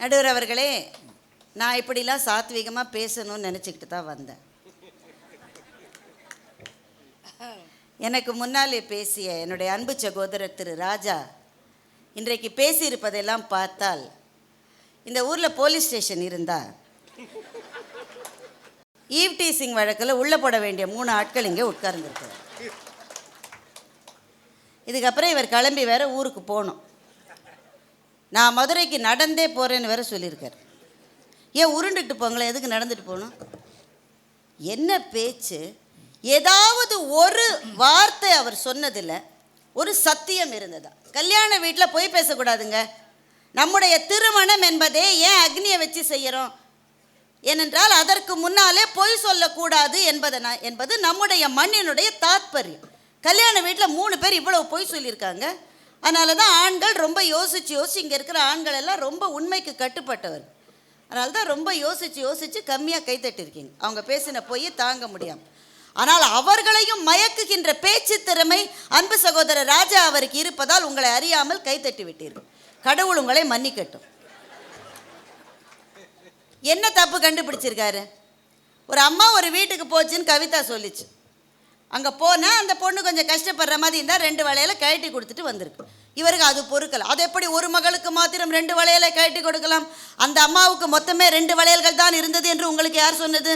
நடுவர் அவர்களே நான் இப்படிலாம் சாத்வீகமாக பேசணும்னு நினச்சிக்கிட்டு தான் வந்தேன். எனக்கு முன்னாலே பேசிய என்னுடைய அன்பு சகோதரர் திரு ராஜா இன்றைக்கு பேசியிருப்பதெல்லாம் பார்த்தால் இந்த ஊரில் போலீஸ் ஸ்டேஷன் இருந்தா ஈவ்டீசிங் வழக்கில் உள்ளே போட வேண்டிய மூணு ஆட்கள் இங்கே உட்கார்ந்துருக்கு இதுக்கப்புறம் இவர் கிளம்பி வேற ஊருக்கு போகணும். நான் மதுரைக்கு நடந்தே போகிறேன்னு வேற சொல்லியிருக்கார். ஏன் உருண்டுட்டு போங்களேன் எதுக்கு நடந்துட்டு போகணும்? என்ன பேச்சு? ஏதாவது ஒரு வார்த்தை அவர் சொன்னதில் ஒரு சத்தியம் இருந்ததா? கல்யாண வீட்டில் பொய் பேசக்கூடாதுங்க. நம்முடைய திருமணம் என்பதே ஏன் அக்னியை வச்சு செய்கிறோம் ஏனென்றால் அதற்கு முன்னாலே பொய் சொல்லக்கூடாது என்பதை நான் என்பது நம்முடைய மண்ணினுடைய தாத்பரியம். கல்யாண வீட்டில் மூணு பேர் இவ்வளவு பொய் சொல்லியிருக்காங்க. அதனால தான் ஆண்கள் ரொம்ப யோசித்து யோசிச்சு இங்கே இருக்கிற ஆண்கள் எல்லாம் ரொம்ப உண்மைக்கு கட்டுப்பட்டவர். அதனால தான் ரொம்ப யோசித்து யோசித்து கம்மியாக கைத்தட்டிருக்கீங்க அவங்க பேசின போய் தாங்க முடியாமல் ஆனால் அவர்களையும் மயக்குகின்ற பேச்சு திறமை அன்பு சகோதரர் ராஜா அவருக்கு இருப்பதால் உங்களை அறியாமல் கைத்தட்டி விட்டீர்கள். கடவுள் உங்களை மன்னிக்கட்டும். என்ன தப்பு கண்டுபிடிச்சிருக்காரு? ஒரு அம்மா ஒரு வீட்டுக்கு போச்சுன்னு கவிதா சொல்லிச்சு. அங்கே போனால் அந்த பொண்ணு கொஞ்சம் கஷ்டப்படுற மாதிரி இருந்தால் ரெண்டு வேலையில் கழட்டி கொடுத்துட்டு வந்திருக்கு. இவருக்கு அது பொறுக்கல. அது எப்படி ஒரு மகளுக்கு மாத்திரம் ரெண்டு வளையலை கழட்டி கொடுக்கலாம்? அந்த அம்மாவுக்கு மொத்தமே ரெண்டு வளையல்கள் தான் இருந்தது என்று உங்களுக்கு யார் சொன்னது?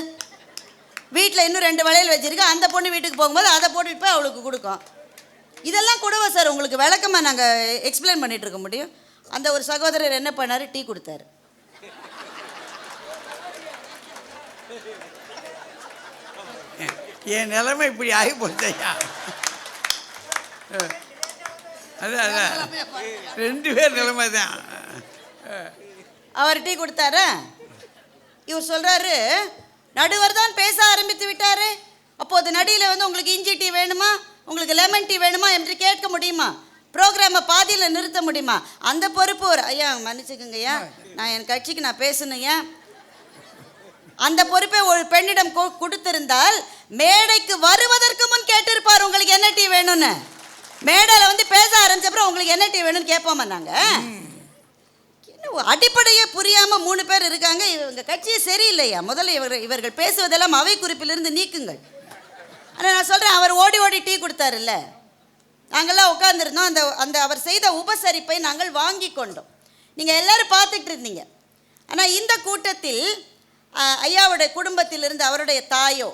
வீட்டில் இன்னும் ரெண்டு வளையல் வச்சிருக்கு. அந்த பொண்ணு வீட்டுக்கு போகும்போது அதை போட்டுட்டு போய் அவளுக்கு கொடுக்கும். இதெல்லாம் கூடவா சார். உங்களுக்கு விளக்கமாக நாங்கள் எக்ஸ்பிளைன் பண்ணிகிட்டு இருக்க முடியும். அந்த ஒரு சகோதரர் என்ன பண்ணார்? டீ கொடுத்தாரு. என் நிலைமை இப்படி ஆகி போச்சையா அதான் அதான் ரெண்டு பேர் நிலைமை தான். அவர் டீ கொடுத்தாரு. இவர் சொல்கிறாரு நடுவர் தான் பேச ஆரம்பித்து விட்டாரு. அப்போது நடியில் வந்து உங்களுக்கு இஞ்சி டீ வேணுமா? உங்களுக்கு லெமன் டீ வேணுமா என்று கேட்க முடியுமா? ப்ரோக்ராமை பாதியில் நிறுத்த முடியுமா? அந்த பொறுப்பு ஒரு ஐயா மன்னிச்சுக்கோங்க ஐயா. நான் என் கட்சிக்கு நான் பேசணுங்க அந்த பொறுப்பை ஒரு பெண்ணிடம் கொ- கொடுத்திருந்தால் மேடைக்கு வருவதற்கு முன் கேட்டிருப்பார் உங்களுக்கு என்ன டீ வேணும்னு. மேடையில் வந்து பேச ஆரம்பிச்சப்பறம் உங்களுக்கு என்ன டீ வேணும்னு கேட்போமா நாங்கள் என்ன அடிப்படையே புரியாமல் மூணு பேர் இருக்காங்க. இவங்க கட்சியே சரியில்லையா? முதல்ல இவர் இவர்கள் பேசுவதெல்லாம் அவை குறிப்பிலிருந்து நீக்குங்கள். ஆனால் நான் சொல்கிறேன் அவர் ஓடி ஓடி டீ கொடுத்தாருல்ல. நாங்கள்லாம் உட்காந்துருந்தோம் அந்த அந்த அவர் செய்த உபசரிப்பை நாங்கள் வாங்கி கொண்டோம். நீங்கள் எல்லோரும் பார்த்துட்டு இருந்தீங்க. ஆனால் இந்த கூட்டத்தில் ஐயாவுடைய குடும்பத்திலிருந்து அவருடைய தாயோ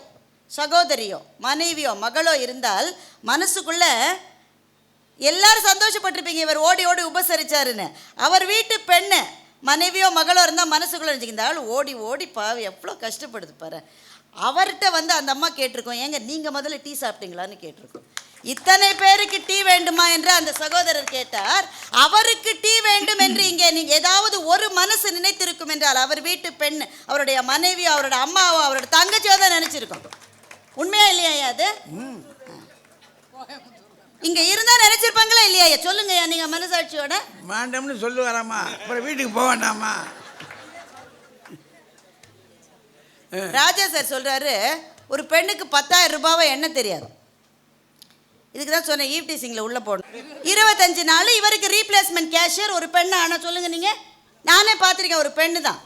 சகோதரியோ மனைவியோ மகளோ இருந்தால் மனசுக்குள்ளே எல்லாரும் சந்தோஷப்பட்டிருப்பீங்க. இவர் ஓடி ஓடி உபசரிச்சாருன்னு. அவர் வீட்டு பெண்ணு மனைவியோ மகளோ இருந்தால் மனசுக்குள்ள நினச்சிங்க இந்த ஆள் ஓடி ஓடி பாவி எவ்வளோ கஷ்டப்படுது பாரு. அவர்கிட்ட வந்து அந்த அம்மா கேட்டிருக்கோம். ஏங்க நீங்கள் முதல்ல டீ சாப்பிட்டீங்களான்னு கேட்டிருக்கோம். இத்தனை பேருக்கு டீ வேண்டுமா என்று அந்த சகோதரர் கேட்டார். அவருக்கு டீ வேண்டும் என்று இங்கே நீங்க ஏதாவது ஒரு மனசு நினைத்திருக்கும் என்றால் அவர் வீட்டு பெண் அவருடைய மனைவியோ அவரோட அம்மாவோ அவரோட தங்கச்சியோ தான் நினைச்சிருக்கோம். உண்மையா இல்லையா அது இங்க இருந்தா நினைச்சிருப்பாங்களா இல்லையா? சொல்லுங்க நீங்க மனசாட்சியோட. வேண்டாம்னு சொல்லுவாராம்மா. அப்புறம் வீட்டுக்கு போக வேண்டாமா ராஜா சார் சொல்றாரு ஒரு பெண்ணுக்கு பத்தாயிரம் ரூபாவை என்ன தெரியாது. இதுக்கு தான் சொன்னேன் ஈவ்டி சிங்கில் உள்ள போடணும். இருபத்தஞ்சு நாள் இவருக்கு ரீப்ளேஸ்மெண்ட் கேஷியர் ஒரு பெண்ணு ஆனால் சொல்லுங்க நீங்க. நானே பார்த்துருக்கேன் ஒரு பெண்ணு தான்.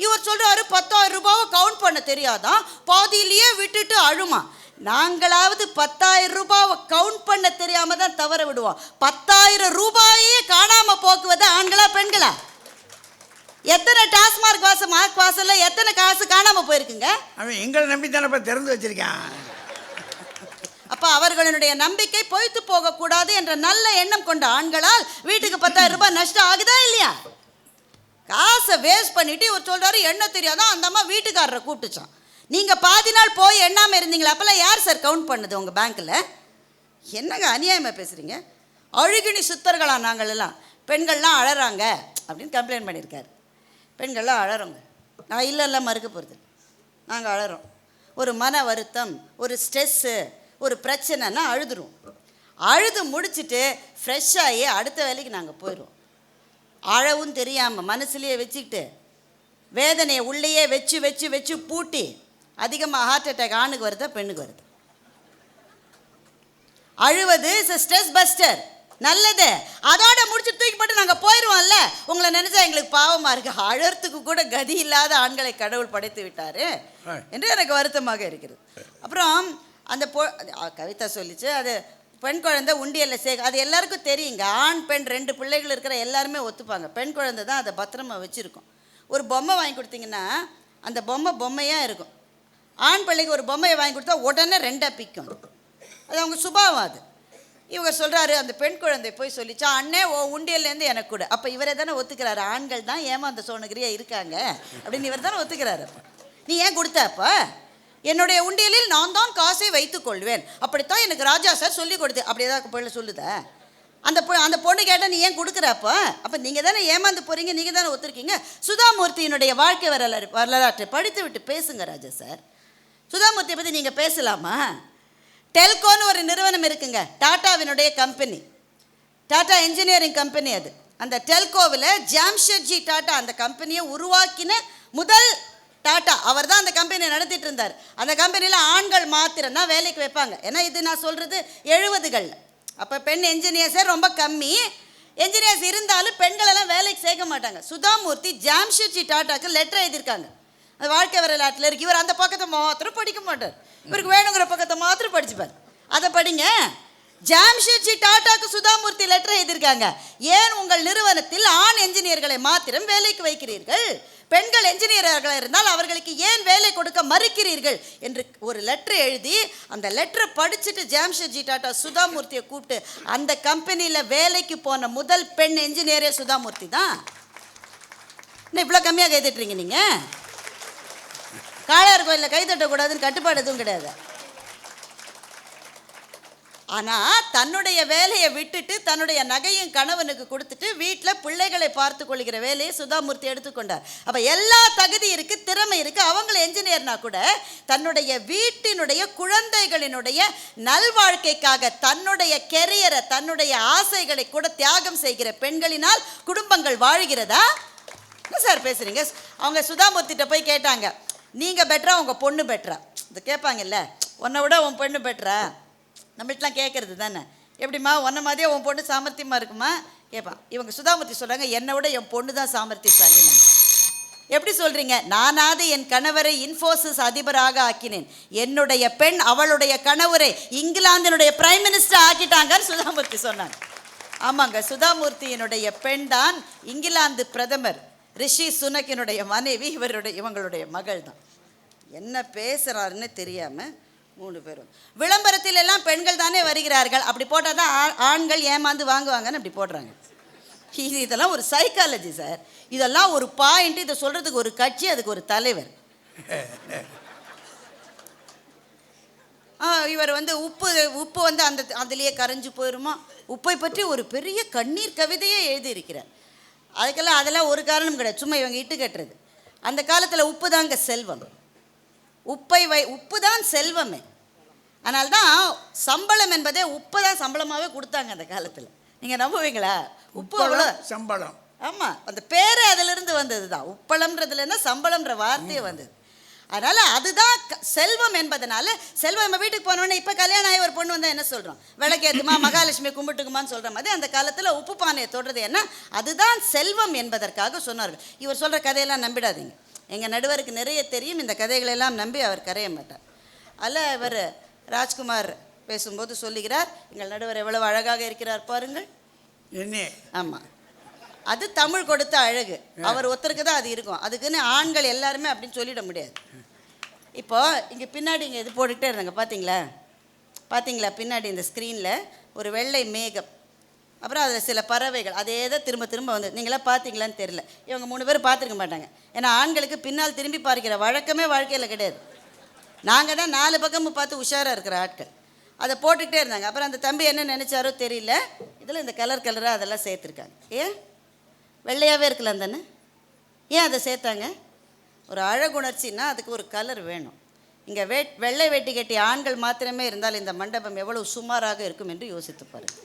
இவர் சொல்றாரு பத்தாயிரம் ரூபாவை கவுண்ட் பண்ண தெரியாதான் பாதியிலேயே விட்டுட்டு அழுமா. நாங்களாவது பத்தாயிரம் ரூபாவை கவுண்ட் பண்ண தெரியாம தான் தவற விடுவோம். பத்தாயிரம் ரூபாயே காணாம போக்குவது ஆண்களா பெண்களா? எத்தனை டாஸ்மார்க் வாசல் மார்க் வாசல்ல எத்தனை காசு காணாம போயிருக்குங்க? அவன் எங்களை நம்பி தானப்பா திறந்து வச்சிருக்கான். அப்ப அவர்களுடைய நம்பிக்கை பொய்த்து போகக்கூடாது என்ற நல்ல எண்ணம் கொண்ட ஆண்களால் வீட்டுக்கு பத்தாயிரம் ரூபாய் நஷ்டம் ஆகுதா இல்லையா? காசை வேஸ்ட் பண்ணிட்டு இவர் சொல்றாரு என்ன தெரியாதான் அந்த அம்மா வீட்டுக்காரரை கூப்பிட்டுச்சான் நீங்கள் பாதி நாள் போய் எண்ணாமல் இருந்தீங்களா? அப்போல்லாம் யார் சார் கவுண்ட் பண்ணுது உங்கள் பேங்க்கில் என்னங்க அநியாயமாக பேசுகிறீங்க அழுகினி சுத்தர்களா நாங்கள் எல்லாம். பெண்கள்லாம் அழறாங்க. அப்படின்னு கம்ப்ளைண்ட் பண்ணியிருக்காரு பெண்கள்லாம் அழறோங்க. நான் இல்லை இல்லை மறுக்க போகிறது நாங்கள் அழறோம். ஒரு மன வருத்தம் ஒரு ஸ்ட்ரெஸ்ஸு ஒரு பிரச்சனைனா அழுதுருவோம் அழுது முடிச்சுட்டு ஃப்ரெஷ்ஷாகி அடுத்த வேலைக்கு நாங்கள் போயிடுவோம். அழவும் தெரியாமல் மனசுலேயே வச்சுக்கிட்டு வேதனையை உள்ளேயே வச்சு வச்சு வச்சு பூட்டி அதிகமாக ஹார்ட் அட்டாக் ஆணுக்கு வருதா பெண்ணுக்கு வருது? அழுவது இஸ் ஸ்ட்ரெஸ் பஸ்டர் நல்லது. அதோட முடிச்சு தூக்கி போட்டு நாங்கள் போயிடுவோம்ல உங்களை நினைச்சா எங்களுக்கு பாவமா இருக்கு. அழறதுக்கு கூட கதி இல்லாத ஆண்களை கடவுள் படைத்து விட்டாரு. என்று எனக்கு வருத்தமாக இருக்கிறது. அப்புறம் அந்த பொ கவிதா சொல்லிச்சு அது பெண் குழந்தை உண்டியல்ல சே அது எல்லாருக்கும் தெரியுங்க. ஆண் பெண் ரெண்டு பிள்ளைகள் இருக்கிற எல்லாருமே ஒத்துப்பாங்க. பெண் குழந்தை தான் அதை பத்திரமா வச்சுருக்கோம். ஒரு பொம்மை வாங்கி கொடுத்தீங்கன்னா அந்த பொம்மை பொம்மையாக இருக்கும். ஆண் பிள்ளைக்கு ஒரு பொம்மையை வாங்கி கொடுத்தா உடனே ரெண்டாக பிக்கும். அது அவங்க சுபாவம் அது. இவங்க சொல்கிறாரு அந்த பெண் குழந்தை போய் சொல்லிச்சா அண்ணே ஓ உண்டியல்லேருந்து எனக்கு கூட. அப்போ இவரே தானே ஒத்துக்கிறாரு. ஆண்கள் தான் ஏமாந்த சோனகிரியா இருக்காங்க அப்படின்னு இவர் தானே ஒத்துக்கிறாரு. நீ ஏன் கொடுத்தப்ப என்னுடைய உண்டியலில் நான் தான் காசை வைத்துக் கொள்வேன். அப்படித்தான் எனக்கு ராஜா சார் சொல்லி கொடுத்து அப்படி ஏதாவது பிள்ளை சொல்லுதா. அந்த பொ அந்த பொண்ணு கேட்டால் நீ ஏன் கொடுக்குறப்ப அப்போ? நீங்கள் தானே ஏமாந்து போகிறீங்க நீங்கள் தானே ஒத்துருக்கீங்க. சுதாமூர்த்தியினுடைய வாழ்க்கை வரலாறு வரலாற்றை படித்து விட்டு பேசுங்க ராஜா சார் சுதாமூர்த்தியை பற்றி நீங்கள் பேசலாமா? டெல்கோன்னு ஒரு நிறுவனம் இருக்குங்க. டாட்டாவினுடைய கம்பெனி டாட்டா இன்ஜினியரிங் கம்பெனி அது. அந்த டெல்கோவில் ஜாம்ஷெட்ஜி டாட்டா அந்த கம்பெனியை உருவாக்கின முதல் டாட்டா அவர் தான் அந்த கம்பெனியை நடத்திட்டு இருந்தார். அந்த கம்பெனியில் ஆண்கள் மாத்திரம் தான் வேலைக்கு வைப்பாங்க. ஏன்னா இது நான் சொல்கிறது எழுபதுகள் அப்போ பெண் என்ஜினியர்ஸே ரொம்ப கம்மி. என்ஜினியர்ஸ் இருந்தாலும் பெண்களெல்லாம் வேலைக்கு சேர்க்க மாட்டாங்க. சுதாமூர்த்தி ஜாம்ஷெட்ஜி டாட்டாக்கு லெட்டர் எழுதியிருக்காங்க. அது வாழ்க்கை வரலாற்றில் இருக்கு. இவர் அந்த பக்கத்தை மாத்திரம் படிக்க மாட்டார். இவருக்கு வேணுங்கிற பக்கத்தை மாத்திரம் படிச்சுப்பார். அதை படிங்க. ஜாம்ஷெட்ஜி டாட்டாக்கு சுதாமூர்த்தி லெட்டர் எழுதியிருக்காங்க. ஏன் உங்கள் நிறுவனத்தில் ஆண் என்ஜினியர்களை மாத்திரம் வேலைக்கு வைக்கிறீர்கள்? பெண்கள் என்ஜினியர்களாக இருந்தால் அவர்களுக்கு ஏன் வேலை கொடுக்க மறுக்கிறீர்கள்? என்று ஒரு லெட்டர் எழுதி அந்த லெட்டரை படிச்சுட்டு ஜாம்ஷெட்ஜி டாட்டா சுதாமூர்த்தியை கூப்பிட்டு அந்த கம்பெனியில் வேலைக்கு போன முதல் பெண் என்ஜினியரே சுதாமூர்த்தி தான்? இன்னும் இவ்வளோ கம்மியாக கை நீங்கள் காளையார் கோயிலில் கை தட்டக்கூடாதுன்னு கட்டுப்பாடு எதுவும் கிடையாது. ஆனால் தன்னுடைய வேலையை விட்டுட்டு தன்னுடைய நகையும் கணவனுக்கு கொடுத்துட்டு வீட்டில் பிள்ளைகளை பார்த்து கொள்கிற வேலையை சுதாமூர்த்தி எடுத்துக்கொண்டார் அப்போ எல்லா தகுதி இருக்குது திறமை இருக்குது அவங்கள என்ஜினியர்னா கூட தன்னுடைய வீட்டினுடைய குழந்தைகளினுடைய நல்வாழ்க்கைக்காக தன்னுடைய கெரியரை தன்னுடைய ஆசைகளை கூட தியாகம் செய்கிற பெண்களினால் குடும்பங்கள் வாழ்கிறதா? என்ன சார் பேசுகிறீங்க அவங்க சுதாமூர்த்திட்ட போய் கேட்டாங்க. நீங்கள் பெட்டரா உங்கள் பொண்ணு பெட்டரா இது கேட்பாங்கல்ல? உன்னை விட உன் பொண்ணு பெட்டரா நம்மள்ட்டலாம் கேட்குறது தானே? எப்படிம்மா உன்ன மாதிரியே உன் பொண்ணு சாமர்த்தியமாக இருக்குமா? கேட்பான். இவங்க சுதாமூர்த்தி சொல்கிறாங்க என்னை விட என் பொண்ணு தான் சாமர்த்தியசாலின்னு எப்படி சொல்கிறீங்க நானாவது என் கணவரை இன்ஃபோசிஸ் அதிபராக ஆக்கினேன். என்னுடைய பெண் அவளுடைய கணவரை இங்கிலாந்தினுடைய பிரைம் மினிஸ்டர் ஆக்கிட்டாங்கன்னு சுதாமூர்த்தி சொன்னாங்க. ஆமாங்க சுதாமூர்த்தியினுடைய பெண் தான் இங்கிலாந்து பிரதமர் ரிஷி சுனக்கினுடைய மனைவி இவருடைய இவங்களுடைய மகள் தான். என்ன பேசுகிறாருன்னு தெரியாமல் மூணு பேரும். விளம்பரத்தில் எல்லாம் பெண்கள் தானே வருகிறார்கள். அப்படி போட்டால் தான் ஆ- ஆண்கள் ஏமாந்து வாங்குவாங்கன்னு அப்படி போடுறாங்க. இது இதெல்லாம் ஒரு சைக்காலஜி சார் இதெல்லாம் ஒரு பாயிண்ட் இதை சொல்கிறதுக்கு ஒரு கட்சி அதுக்கு ஒரு தலைவர். இவர் வந்து உப்பு உப்பு வந்து அந்த அதுலேயே கரைஞ்சு போயிருமா? உப்பை பற்றி ஒரு பெரிய கண்ணீர் கவிதையே எழுதியிருக்கிறார். அதுக்கெல்லாம் அதெல்லாம் ஒரு காரணம் கிடையாது. சும்மா இவங்க இட்டு கட்டுறது. அந்த காலத்தில் உப்பு தாங்க செல்வம். உப்பை வை உப்பு தான் செல்வமே. அதனால தான் சம்பளம் என்பதே உப்பை தான் சம்பளமாகவே கொடுத்தாங்க அந்த காலத்தில். நீங்கள் நம்புவீங்களா? உப்பு அவ்வளோ சம்பளம். ஆமாம் அந்த பேரே அதிலிருந்து வந்தது தான் உப்பளம்ன்றதுலேருந்து சம்பளம்ன்ற வார்த்தையே வந்தது. அதனால் அதுதான் செல்வம் என்பதனால செல்வம் நம்ம வீட்டுக்கு போனோடனே இப்போ கல்யாணம் ஆகி ஒரு பொண்ணு வந்தால் என்ன சொல்கிறோம் விளக்கேத்துமா மகாலட்சுமி கும்பிட்டுக்குமான்னு சொல்கிற மாதிரி அந்த காலத்தில் உப்பு பானையை தொடுறது என்ன? அதுதான் செல்வம் என்பதற்காக சொன்னார்கள். இவர் சொல்கிற கதையெல்லாம் நம்பிடாதீங்க. எங்கள் நடுவருக்கு நிறைய தெரியும். இந்த கதைகளெல்லாம் நம்பி அவர் கரைய மாட்டார். அதில் இவர் ராஜ்குமார் பேசும்போது சொல்லுகிறார் எங்கள் நடுவர் எவ்வளவு அழகாக இருக்கிறார் பாருங்கள். என்ன? ஆமாம் அது தமிழ் கொடுத்த அழகு. அவர் ஒருத்தருக்கு தான் அது இருக்கும். அதுக்குன்னு ஆண்கள் எல்லாருமே அப்படின்னு சொல்லிட முடியாது. இப்போ இங்கே பின்னாடி இங்கே இது போட்டுக்கிட்டே இருந்தாங்க. பார்த்தீங்களா பார்த்தீங்களா பின்னாடி இந்த ஸ்க்ரீனில் ஒரு வெள்ளை மேகம். அப்புறம் அதில் சில பறவைகள். அதே தான் திரும்ப திரும்ப வந்து நீங்களாம் பார்த்தீங்களான்னு தெரில இவங்க மூணு பேர் பார்த்துருக்க மாட்டாங்க. ஏன்னா ஆண்களுக்கு பின்னால் திரும்பி பார்க்கிற வழக்கமே வாழ்க்கையில் கிடையாது. நாங்கள் தான் நாலு பக்கமும் பார்த்து உஷாராக இருக்கிற ஆட்கள். அதை போட்டுக்கிட்டே இருந்தாங்க. அப்புறம் அந்த தம்பி என்ன நினச்சாரோ தெரியல. இதில் இந்த கலர் கலராக அதெல்லாம் சேர்த்துருக்காங்க. ஏன்? வெள்ளையாகவே இருக்கலாம் தானே? ஏன் அதை சேர்த்தாங்க? ஒரு அழகுணர்ச்சின்னா அதுக்கு ஒரு கலர் வேணும். இங்கே வே வெள்ளை வேட்டி கட்டி ஆண்கள் மாத்திரமே இருந்தால் இந்த மண்டபம் எவ்வளவு சுமாராக இருக்கும் என்று யோசித்து பாருங்க.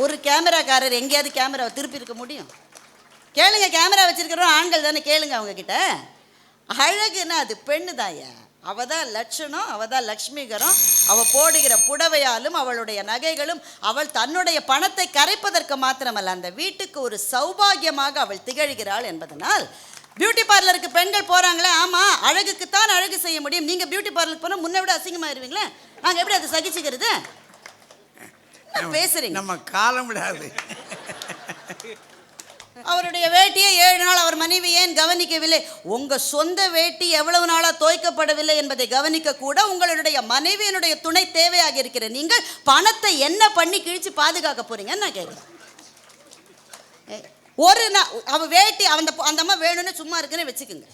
ஒரு கேமராக்காரர் எங்கேயாவது கேமராவை திருப்பி இருக்க முடியும்? கேளுங்க கேமரா வச்சுருக்கிறோம் ஆண்கள் தானே? கேளுங்க அவங்கக்கிட்ட அழகுன்னா அது பெண்ணு தாயா. அவ தான் லட்சணம் அவ தான் லக்ஷ்மிகரம். அவள் போடுகிற புடவையாலும் அவளுடைய நகைகளும் அவள் தன்னுடைய பணத்தை கரைப்பதற்கு மாத்திரமல்ல அந்த வீட்டுக்கு ஒரு சௌபாகியமாக அவள் திகழ்கிறாள் என்பதனால் பியூட்டி பார்லருக்கு பெண்கள் போகிறாங்களே ஆமாம் அழகுக்குத்தான் அழகு செய்ய முடியும். நீங்கள் பியூட்டி பார்லருக்கு போனால் முன்னே விட அசிங்கமாயிருவீங்களே? நாங்கள் எப்படி அதை சகிச்சுக்கிறது? பேசுறீங்க நம்ம காலம் விடாது. அவருடைய வேட்டியை ஏழு நாள் அவர் மனைவி ஏன் கவனிக்கவில்லை? உங்க சொந்த வேட்டி எவ்வளவு நாளா தோய்க்கப்படவில்லை என்பதை கவனிக்க கூட உங்களுடைய மனைவியினுடைய துணை தேவையாக இருக்கிற நீங்கள் பணத்தை என்ன பண்ணி கிழிச்சு பாதுகாக்க போறீங்கன்னு நான் கேட்குறேன் ஒரு நாள் அவ வேட்டி அந்த அந்த அம்மா வேணும்னு சும்மா இருக்குன்னு வச்சுக்கோங்க.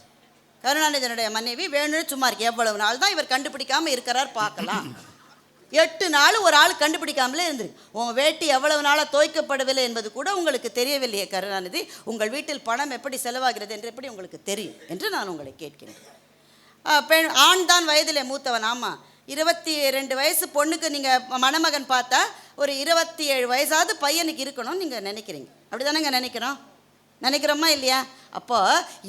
கருணாநிதியினுடைய மனைவி வேணும்னு சும்மா இருக்கு. எவ்வளவு நாள் தான் இவர் கண்டுபிடிக்காம இருக்கிறார் பார்க்கலாம். எட்டு நாள் ஒரு ஆள் கண்டுபிடிக்காமலே இருந்திருக்கு உன் வேட்டி எவ்வளவு நாளாக துவைக்கப்படவில்லை என்பது கூட உங்களுக்கு தெரியவில்லையே கருணாநிதி. உங்கள் வீட்டில் பணம் எப்படி செலவாகிறது என்று எப்படி உங்களுக்கு தெரியும் என்று நான் உங்களை கேட்கிறேன். பெண் ஆண் தான் வயதிலே மூத்தவன். ஆமாம் இருபத்தி ரெண்டு வயசு பொண்ணுக்கு நீங்கள் மணமகன் பார்த்தா ஒரு இருபத்தி ஏழு வயசாவது பையனுக்கு இருக்கணும்னு நீங்கள் நினைக்கிறீங்க. அப்படி தானேங்க நினைக்கிறோம்? நினைக்கிறோமா இல்லையா? அப்போ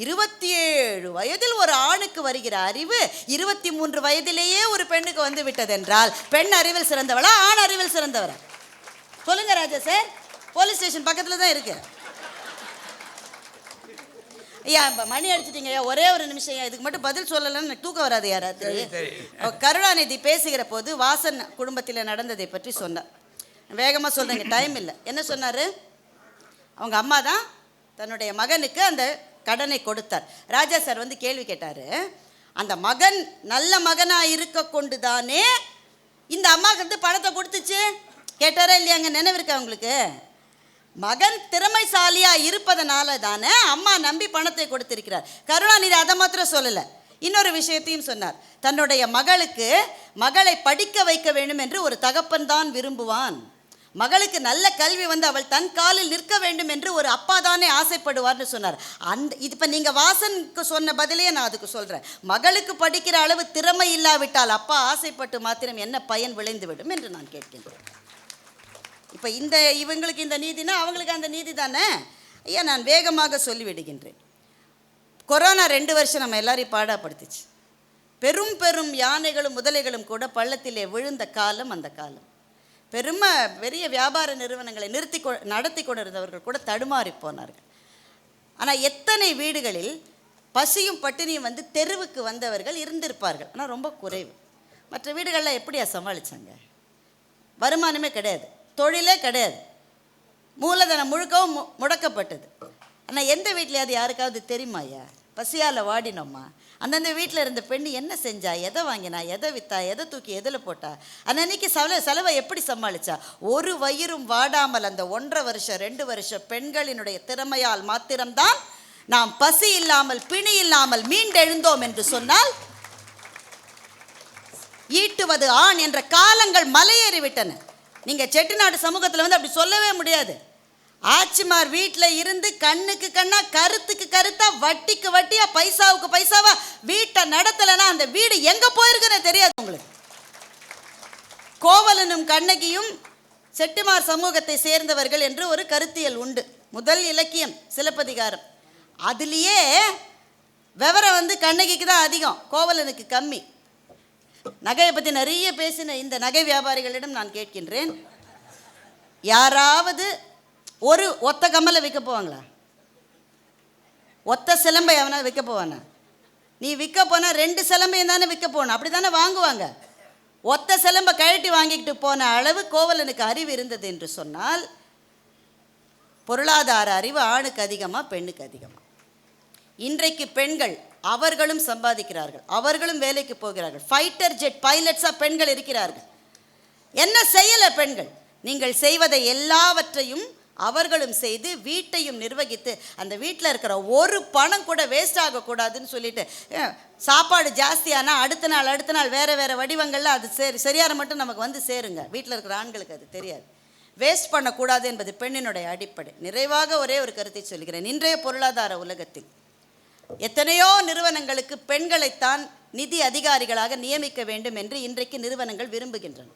இருபத்தி ஏழு வயதில் ஒரு ஆணுக்கு வருகிற அறிவு இருபத்தி மூன்று வயதிலேயே ஒரு பெண்ணுக்கு வந்து விட்டதென்றால் பெண் அறிவில் சிறந்தவளா ஆண் அறிவில் சிறந்தவரா? சொல்லுங்க ராஜா சார் போலீஸ் ஸ்டேஷன் பக்கத்தில் தான் இருக்கு. ஐயா இப்போ மணி அடிச்சிட்டீங்க ஐயா. ஒரே ஒரு நிமிஷம் ஐயா. இதுக்கு மட்டும் பதில் சொல்லலைன்னு தூக்கம் வராது யாராவது. கருணாநிதி பேசுகிற போது வாசன் குடும்பத்தில் நடந்ததை பற்றி சொன்னார். வேகமாக சொல்றேங்க டைம் இல்லை. என்ன சொன்னார்? அவங்க அம்மா தான் தன்னுடைய மகனுக்கு அந்த கடனை கொடுத்தார். ராஜா சார் வந்து கேள்வி கேட்டார் அந்த மகன் நல்ல மகனாக இருக்க கொண்டு தானே இந்த அம்மாவுக்கு வந்து பணத்தை கொடுத்துச்சு? கேட்டாரா இல்லையாங்க? நினைவு இருக்கா உங்களுக்கு? மகன் திறமைசாலியாக இருப்பதனால தானே அம்மா நம்பி பணத்தை கொடுத்திருக்கிறார். கருணாநிதி அதை மாத்திரம் சொல்லலை. இன்னொரு விஷயத்தையும் சொன்னார். தன்னுடைய மகளுக்கு மகளை படிக்க வைக்க வேண்டும் என்று ஒரு தகப்பன் தான் விரும்புவான். மகளுக்கு நல்ல கல்வி வந்து அவள் தன் காலில் நிற்க வேண்டும் என்று ஒரு அப்பா தானே ஆசைப்படுவார்னு சொன்னார். அந்த இது இப்போ நீங்கள் வாசனுக்கு சொன்ன பதிலே நான் அதுக்கு சொல்கிறேன் மகளுக்கு படிக்கிற அளவு திறமை இல்லாவிட்டால் அப்பா ஆசைப்பட்டு மாத்திரம் என்ன பயன் விளைந்துவிடும் என்று நான் கேட்கின்றேன். இப்போ இந்த இவங்களுக்கு இந்த நீதினா அவங்களுக்கு அந்த நீதி தானே? ஐயா நான் வேகமாக சொல்லிவிடுகின்றேன். கொரோனா ரெண்டு வருஷம் நம்ம எல்லாரையும் பாடாப்படுத்துச்சு. பெரும் பெரும் யானைகளும் முதலைகளும் கூட பள்ளத்திலே விழுந்த காலம் அந்த காலம். பெரும பெரிய வியாபார நிறுவனங்களை நிறுத்தி கொ நடத்தி கொண்டிருந்தவர்கள் கூட தடுமாறி போனார்கள். ஆனால் எத்தனை வீடுகளில் பசியும் பட்டினியும் வந்து தெருவுக்கு வந்தவர்கள் இருந்திருப்பார்கள். ஆனால் ரொம்ப குறைவு. மற்ற வீடுகளில் எப்படியா சமாளித்தாங்க வருமானமே கிடையாது. தொழிலே கிடையாது. மூலதனம் முழுக்கவும் மு- முடக்கப்பட்டது. ஆனால் எந்த வீட்லையாவது யாருக்காவது தெரியுமாயா பசியால் வாடினோம்மா அந்தந்த வீட்டில் இருந்த பெண் என்ன செஞ்சா? எதை வாங்கினா? எதை வித்தா? எதை தூக்கி எதில் போட்டா? அன்னன்னைக்கு செலவு செலவை எப்படி சமாளிச்சா? ஒரு வயிறும் வாடாமல் அந்த ஒன்றரை வருஷம் ரெண்டு வருஷம் பெண்களினுடைய திறமையால் மாத்திரம்தான் நாம் பசி இல்லாமல் பிணி இல்லாமல் மீண்டெழுந்தோம் என்று சொன்னால் ஈட்டுவது ஆண் என்ற காலங்கள் மலையேறி விட்டன நீங்கள் செட்டிநாடு சமூகத்தில் வந்து அப்படி சொல்லவே முடியாது. ஆச்சிமார் வீட்டில் இருந்து கண்ணுக்கு கண்ணா கருத்துக்கு கருத்தா வட்டிக்கு வட்டியா பைசாவுக்கு பைசாவா வீட்டை நடத்தலைன்னா அந்த வீடு எங்கே போயிருக்குன்னு தெரியாது உங்களுக்கு. கோவலனும் கண்ணகியும் செட்டிமார் சமூகத்தை சேர்ந்தவர்கள் என்று ஒரு கருத்தியல் உண்டு. முதல் இலக்கியம் சிலப்பதிகாரம். அதுலேயே விவரம் வந்து கண்ணகிக்கு தான் அதிகம் கோவலனுக்கு கம்மி. நகையை பற்றி நிறைய பேசின இந்த நகை வியாபாரிகளிடம் நான் கேட்கின்றேன். யாராவது ஒரு ஒத்த கம்மலை விற்க போவாங்களா? ஒத்த சிலம்பை அவனா விற்க போவானா? நீ விற்க போனால் ரெண்டு சிலம்பையும் தானே விற்க போகணும். அப்படி தானே வாங்குவாங்க. ஒத்த சிலம்பை கழட்டி வாங்கிக்கிட்டு போன அளவு கோவலனுக்கு அறிவு இருந்தது என்று சொன்னால் பொருளாதார அறிவு ஆணுக்கு அதிகமாக பெண்ணுக்கு அதிகமாக இன்றைக்கு பெண்கள் அவர்களும் சம்பாதிக்கிறார்கள். அவர்களும் வேலைக்கு போகிறார்கள். ஃபைட்டர் ஜெட் பைலட்ஸாக பெண்கள் இருக்கிறார்கள். என்ன செய்யலை பெண்கள்? நீங்கள் செய்வதை எல்லாவற்றையும் அவர்களும் செய்து வீட்டையும் நிர்வகித்து அந்த வீட்டில் இருக்கிற ஒரு பணம் கூட வேஸ்ட் ஆகக்கூடாதுன்னு சொல்லிட்டு சாப்பாடு ஜாஸ்தியானால் அடுத்த நாள் அடுத்த நாள் வேறு வேறு வடிவங்களில் அது சரி சரியார மட்டும் நமக்கு வந்து சேருங்க. வீட்டில் இருக்கிற ஆண்களுக்கு அது தெரியாது. வேஸ்ட் பண்ணக்கூடாது என்பது பெண்ணினுடைய அடிப்படை. நிறைவாக ஒரே ஒரு கருத்தை சொல்கிறேன். இன்றைய பொருளாதார உலகத்தில் எத்தனையோ நிறுவனங்களுக்கு பெண்களைத்தான் நிதி அதிகாரிகளாக நியமிக்க வேண்டும் என்று இன்றைக்கு நிறுவனங்கள் விரும்புகின்றன.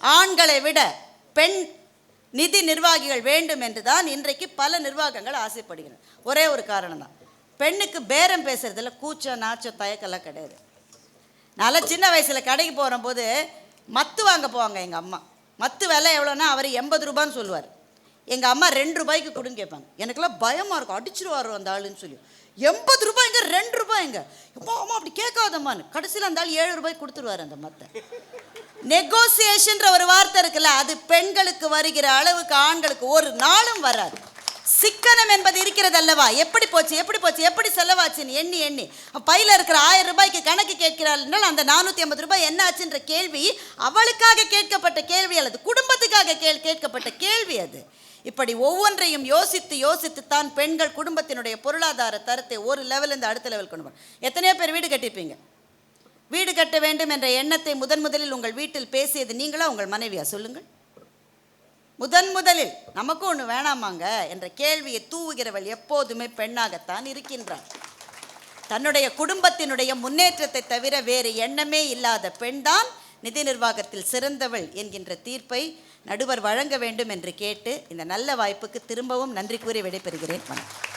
ஆண்களை விட பெண் நிதி நிர்வாகிகள் வேண்டும் என்று தான் இன்றைக்கு பல நிர்வாகங்கள் ஆசைப்படுகின்றன ஒரே ஒரு காரணம் தான் பெண்ணுக்கு பேரம் பேசுறதுல கூச்சம் நாச்சம் தயக்கெல்லாம் கிடையாது. நல்லா சின்ன வயசில் கடைக்கு போகிற போது மத்து வாங்க போவாங்க எங்கள் அம்மா. மத்து விலை எவ்வளோன்னா அவர் எண்பது ரூபான்னு சொல்லுவார். எங்கள் அம்மா ரெண்டு ரூபாய்க்கு கொடுன்னு கேட்பாங்க. எனக்குலாம் பயமாக இருக்கும். அடிச்சிருவாரோ அந்த ஆளுன்னு சொல்லி. எண்பது ரூபாய்ங்க ரெண்டு ரூபாய்ங்க. எப்பா அம்மா அப்படி கேட்காதம்மான்னு. கடைசியில் அந்த ஆள் ஏழு ரூபாய் கொடுத்துருவார் அந்த மற்ற நெகோசியேஷன்ற ஒரு வார்த்தை இருக்குல்ல அது பெண்களுக்கு வருகிற அளவுக்கு ஆண்களுக்கு ஒரு நாளும் வராது. சிக்கனம் என்பது இருக்கிறது அல்லவா? எப்படி போச்சு எப்படி போச்சு எப்படி செலவாச்சுன்னு எண்ணி எண்ணி. பையில இருக்கிற ஆயிரம் ரூபாய்க்கு கணக்கு கேட்கிறாள் என்றால் அந்த நானூற்றி ஐம்பது ரூபாய் என்ன ஆச்சுன்ற கேள்வி அவளுக்காக கேட்கப்பட்ட கேள்வி அல்லது குடும்பத்துக்காக கேள் கேட்கப்பட்ட கேள்வி அது. இப்படி ஒவ்வொன்றையும் யோசித்து யோசித்து தான் பெண்கள் குடும்பத்தினுடைய பொருளாதார தரத்தை ஒரு லெவலேருந்து அடுத்த லெவல் கொண்டு போகணும். எத்தனையோ பேர் வீடு கட்டியிருப்பீங்க. வீடு கட்ட வேண்டும் என்ற எண்ணத்தை முதன் முதலில் உங்கள் வீட்டில் பேசியது நீங்களா உங்கள் மனைவியா? சொல்லுங்கள். முதன் முதலில் நமக்கும் ஒன்று வேணாமாங்க என்ற கேள்வியை தூவுகிறவள் எப்போதுமே பெண்ணாகத்தான் இருக்கின்றாள். தன்னுடைய குடும்பத்தினுடைய முன்னேற்றத்தை தவிர வேறு எண்ணமே இல்லாத பெண்தான் நிதி நிர்வாகத்தில் சிறந்தவள் என்கின்ற தீர்ப்பை நடுவர் வழங்க வேண்டும் என்று கேட்டு இந்த நல்ல வாய்ப்புக்கு திரும்பவும் நன்றி கூறி விடைபெறுகிறேன். வணக்கம்.